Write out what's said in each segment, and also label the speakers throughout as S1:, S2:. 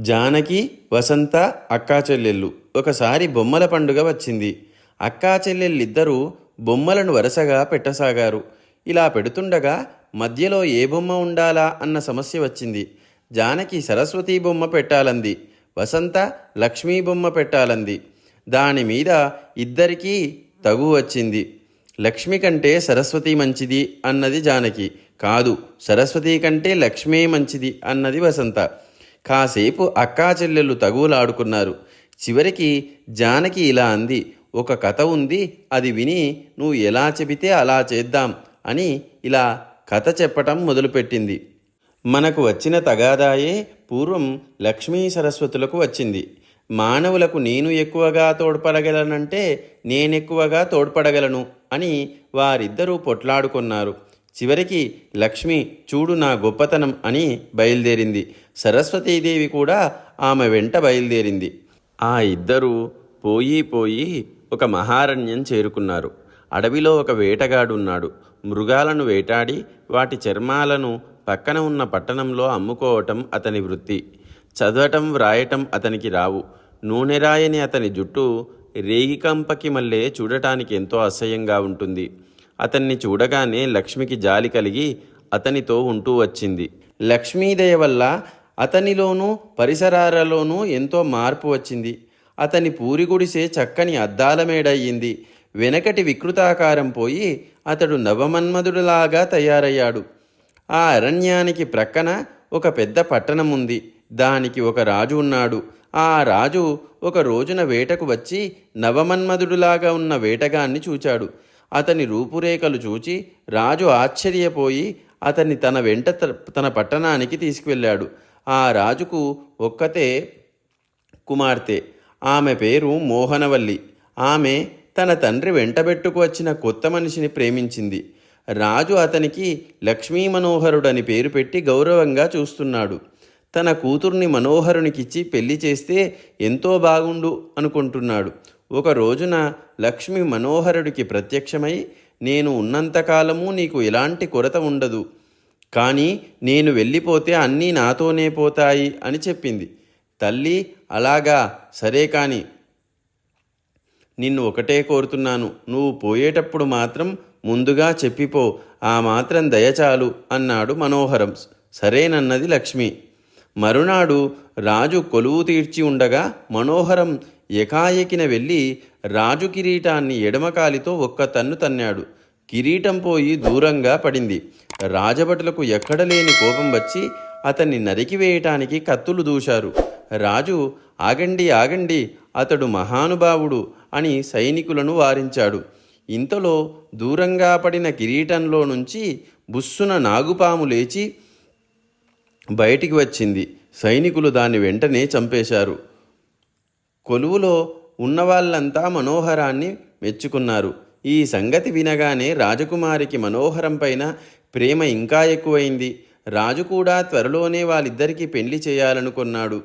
S1: జానకి వసంత అక్కా చెల్లెళ్ళు. ఒకసారి బొమ్మల పండుగ వచ్చింది. అక్కా చెల్లెళ్ళిద్దరూ బొమ్మలను వరుసగా పెట్టసాగారు. ఇలా పెడుతుండగా మధ్యలో ఏ బొమ్మ ఉండాలా అన్న సమస్య వచ్చింది. జానకి సరస్వతి బొమ్మ పెట్టాలంది. వసంత లక్ష్మీ బొమ్మ పెట్టాలంది. దాని మీద ఇద్దరికీ తగు వచ్చింది. లక్ష్మి కంటే సరస్వతి మంచిది అన్నది జానకి. కాదు సరస్వతి కంటే లక్ష్మే మంచిది అన్నది వసంత. కాసేపు అక్కా చెల్లెళ్ళు తగువులాడుకున్నారు. చివరికి జానకి ఇలా అంది ఒక కథ ఉంది అది విని నువ్వు ఎలా చెబితే అలా చేద్దాం అని ఇలా కథ చెప్పటం మొదలుపెట్టింది. మనకు వచ్చిన తగాదాయే పూర్వం లక్ష్మీ సరస్వతులకు వచ్చింది. మానవులకు నేను ఎక్కువగా తోడ్పడగలనంటే నేనెక్కువగా తోడ్పడగలను అని వారిద్దరూ పొట్లాడుకున్నారు. చివరికి లక్ష్మి చూడు నా గొప్పతనం అని బయలుదేరింది. సరస్వతీదేవి కూడా ఆమె వెంట బయలుదేరింది. ఆ ఇద్దరూ పోయి పోయి ఒక మహారణ్యం చేరుకున్నారు. అడవిలో ఒక వేటగాడు ఉన్నాడు మృగాలను వేటాడి వాటి చర్మాలను పక్కన ఉన్న పట్టణంలో అమ్ముకోవటం అతని వృత్తి. చదవటం వ్రాయటం అతనికి రావు. నూనె రాయని అతని జుట్టు రేగికంపకి మళ్ళే చూడటానికి ఎంతో అసహ్యంగా ఉంటుంది. అతన్ని చూడగానే లక్ష్మికి జాలి కలిగి అతనితో ఉంటూ వచ్చింది. లక్ష్మీదయ వల్ల అతనిలోనూ పరిసరాలలోనూ ఎంతో మార్పు వచ్చింది. అతని పూరి గుడిసే చక్కని అద్దాల మేడయ్యింది వెనకటి వికృతాకారం పోయి అతడు నవమన్మధుడులాగా తయారయ్యాడు. ఆ అరణ్యానికి ప్రక్కన ఒక పెద్ద పట్టణం ఉంది దానికి ఒక రాజు ఉన్నాడు. ఆ రాజు ఒక రోజున వేటకు వచ్చి నవమన్మధుడులాగా ఉన్న వేటగాన్ని చూచాడు. అతని రూపురేఖలు చూచి రాజు ఆశ్చర్యపోయి అతన్ని తన వెంట త- తన పట్టణానికి తీసుకువెళ్ళాడు. ఆ రాజుకు ఒక్కతే కుమార్తె. ఆమె పేరు మోహనవల్లి. ఆమె తన తండ్రి వెంటబెట్టుకు వచ్చిన కొత్త మనిషిని ప్రేమించింది. రాజు అతనికి లక్ష్మీ మనోహరుడని పేరు పెట్టి గౌరవంగా చూస్తున్నాడు. తన కూతుర్ని మనోహరునికిచ్చి పెళ్ళి చేస్తే ఎంతో బాగుండు అనుకుంటున్నాడు. ఒక రోజున లక్ష్మి మనోహరుడికి ప్రత్యక్షమై నేను ఉన్నంతకాలము నీకు ఎలాంటి కొరత ఉండదు. కానీ నేను వెళ్ళిపోతే అన్నీ నాతోనే పోతాయి అని చెప్పింది. తల్లి అలాగా. సరే కాని నిన్ను ఒకటే కోరుతున్నాను. నువ్వు పోయేటప్పుడు మాత్రం ముందుగా చెప్పిపో. ఆ మాత్రం దయచాలు అన్నాడు మనోహరం. సరేనన్నది లక్ష్మి. మరునాడు రాజు కొలువు తీర్చి ఉండగా మనోహరం ఎకాయకిన వెళ్ళి రాజు కిరీటాన్ని ఎడమకాలితో ఒక్క తన్ను తన్నాడు. కిరీటం పోయి దూరంగా పడింది. రాజభటులకు ఎక్కడ లేని కోపం వచ్చి అతన్ని నరికివేయటానికి కత్తులు దూశారు. రాజు ఆగండి ఆగండి అతడు మహానుభావుడు అని సైనికులను వారించాడు. ఇంతలో దూరంగా పడిన కిరీటంలో నుంచి బుస్సున నాగుపాము లేచి బయటికి వచ్చింది. సైనికులు దాన్ని వెంటనే చంపేశారు. కొలువులో ఉన్నవాళ్ళంతా మనోహరాన్ని మెచ్చుకున్నారు. ఈ సంగతి వినగానే రాజకుమారికి మనోహరం పైన ప్రేమ ఇంకా ఎక్కువైంది. రాజు కూడా త్వరలోనే వాళ్ళిద్దరికీ పెళ్ళి చేయాలనుకున్నాడు.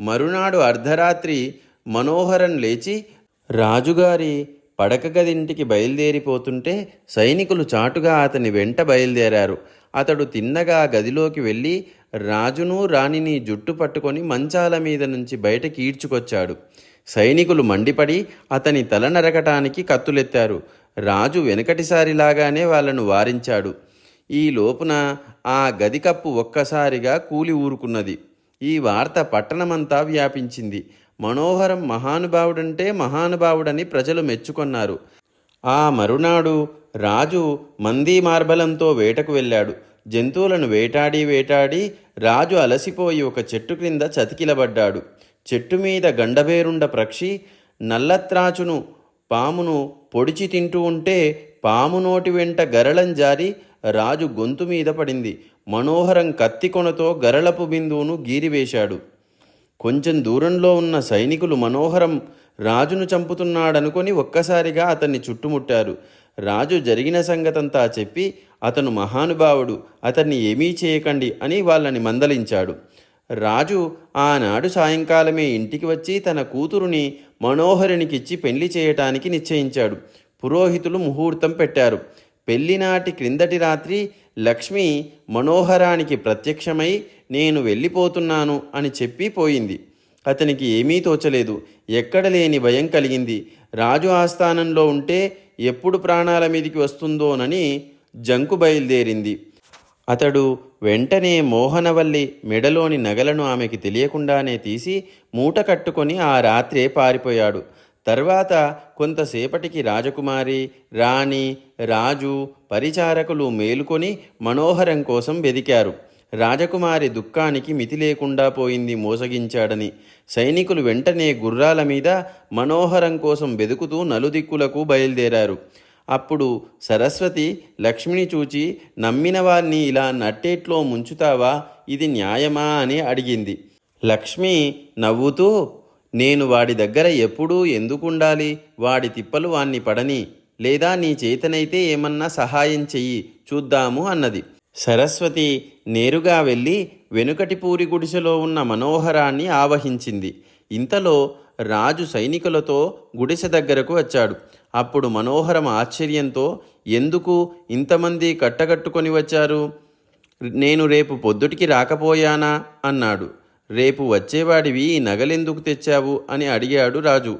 S1: మరునాడు అర్ధరాత్రి మనోహరం లేచి రాజుగారి పడక గదింటికి బయలుదేరిపోతుంటే సైనికులు చాటుగా అతని వెంట బయలుదేరారు. అతడు తిన్నగా గదిలోకి వెళ్ళి రాజును రాణిని జుట్టు పట్టుకొని మంచాల మీద నుంచి బయటకి ఈడ్చుకొచ్చాడు. సైనికులు మండిపడి అతని తల నరకటానికి కత్తులెత్తారు. రాజు వెనకటిసారిలాగానే వాళ్ళను వారించాడు. ఈ లోపున ఆ గది కప్పు ఒక్కసారిగా కూలి ఊరుకున్నది. ఈ వార్త పట్టణమంతా వ్యాపించింది. మనోహరం మహానుభావుడంటే మహానుభావుడని ప్రజలు మెచ్చుకొన్నారు. ఆ మరునాడు రాజు మందీ మార్బలంతో వేటకు వెళ్ళాడు. జంతువులను వేటాడి వేటాడి రాజు అలసిపోయి ఒక చెట్టు క్రింద చతికిలబడ్డాడు. చెట్టు మీద గండబేరుండ పక్షి నల్లత్రాచును పామును పొడిచి తింటూ ఉంటే పాము నోటి వెంట గరళం జారి రాజు గొంతు మీద పడింది. మనోహరం కత్తికొనతో గరళపు బిందువును గీరివేశాడు. కొంచెం దూరంలో ఉన్న సైనికులు మనోహరం రాజును చంపుతున్నాడనుకొని ఒక్కసారిగా అతన్ని చుట్టుముట్టారు. రాజు జరిగిన సంగతంతా చెప్పి అతను మహానుభావుడు అతన్ని ఏమీ చేయకండి అని వాళ్ళని మందలించాడు. రాజు ఆనాడు సాయంకాలమే ఇంటికి వచ్చి తన కూతురుని మనోహరునికిచ్చి పెళ్ళి చేయటానికి నిశ్చయించాడు. పురోహితులు ముహూర్తం పెట్టారు. పెళ్ళినాటి క్రిందటి రాత్రి లక్ష్మి మనోహరానికి ప్రత్యక్షమై నేను వెళ్ళిపోతున్నాను అని చెప్పి పోయింది. అతనికి ఏమీ తోచలేదు. ఎక్కడ లేని భయం కలిగింది. రాజు ఆస్థానంలో ఉంటే ఎప్పుడు ప్రాణాల మీదికి వస్తుందోనని జంకు బయలుదేరింది. అతడు వెంటనే మోహనవల్లి మెడలోని నగలను ఆమెకి తెలియకుండానే తీసి మూట కట్టుకొని ఆ రాత్రే పారిపోయాడు. తర్వాత కొంతసేపటికి రాజకుమారి రాణి రాజు పరిచారకులు మేలుకొని మనోహరం కోసం వెదికారు. రాజకుమారి దుఃఖానికి మితి లేకుండా పోయింది మోసగించాడని. సైనికులు వెంటనే గుర్రాల మీద మనోహరం కోసం వెదుకుతూ నలుదిక్కులకు బయలుదేరారు. అప్పుడు సరస్వతి లక్ష్మిని చూచి నమ్మిన వారిని ఇలా నట్టేట్లో ముంచుతావా? ఇది న్యాయమా? అని అడిగింది. లక్ష్మి నవ్వుతూ నేను వాడి దగ్గర ఎప్పుడూ ఎందుకుండాలి? వాడి తిప్పలు వాణ్ణి పడని లేదా నీ చేతనైతే ఏమన్నా సహాయం చెయ్యి చూద్దాము అన్నది. సరస్వతి నేరుగా వెళ్ళి వెనుకటి పూరి గుడిసెలో ఉన్న మనోహరాన్ని ఆవహించింది. ఇంతలో రాజు సైనికులతో గుడిసె దగ్గరకు వచ్చాడు. అప్పుడు మనోహరం ఆశ్చర్యంతో ఎందుకు ఇంతమంది కట్టగట్టుకొని వచ్చారు? నేను రేపు పొద్దుటికి రాకపోయానా? అన్నాడు. రేపు వచ్చేవాడివి ఈ నగలెందుకు తెచ్చావు? అని అడిగాడు రాజు.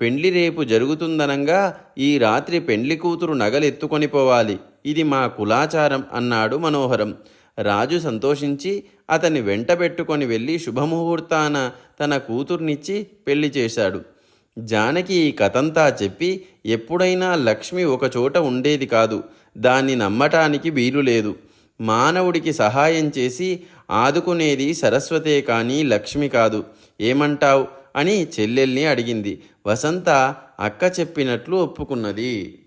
S1: పెండ్లి రేపు జరుగుతుందనంగా ఈ రాత్రి పెండ్లి కూతురు నగలెత్తుకొని పోవాలి. ఇది మా కులాచారం అన్నాడు మనోహరం. రాజు సంతోషించి అతన్ని వెంటబెట్టుకొని వెళ్ళి శుభముహూర్తాన తన కూతుర్నిచ్చి పెళ్ళి చేశాడు. జానకి ఈ కథంతా చెప్పి ఎప్పుడైనా లక్ష్మి ఒకచోట ఉండేది కాదు. దాన్ని నమ్మటానికి వీలు లేదు మానవుడికి సహాయం చేసి ఆదుకునేది సరస్వతే కానీ లక్ష్మి కాదు. ఏమంటావ్? అని చెల్లెల్ని అడిగింది. వసంత అక్క చెప్పినట్లు ఒప్పుకున్నది.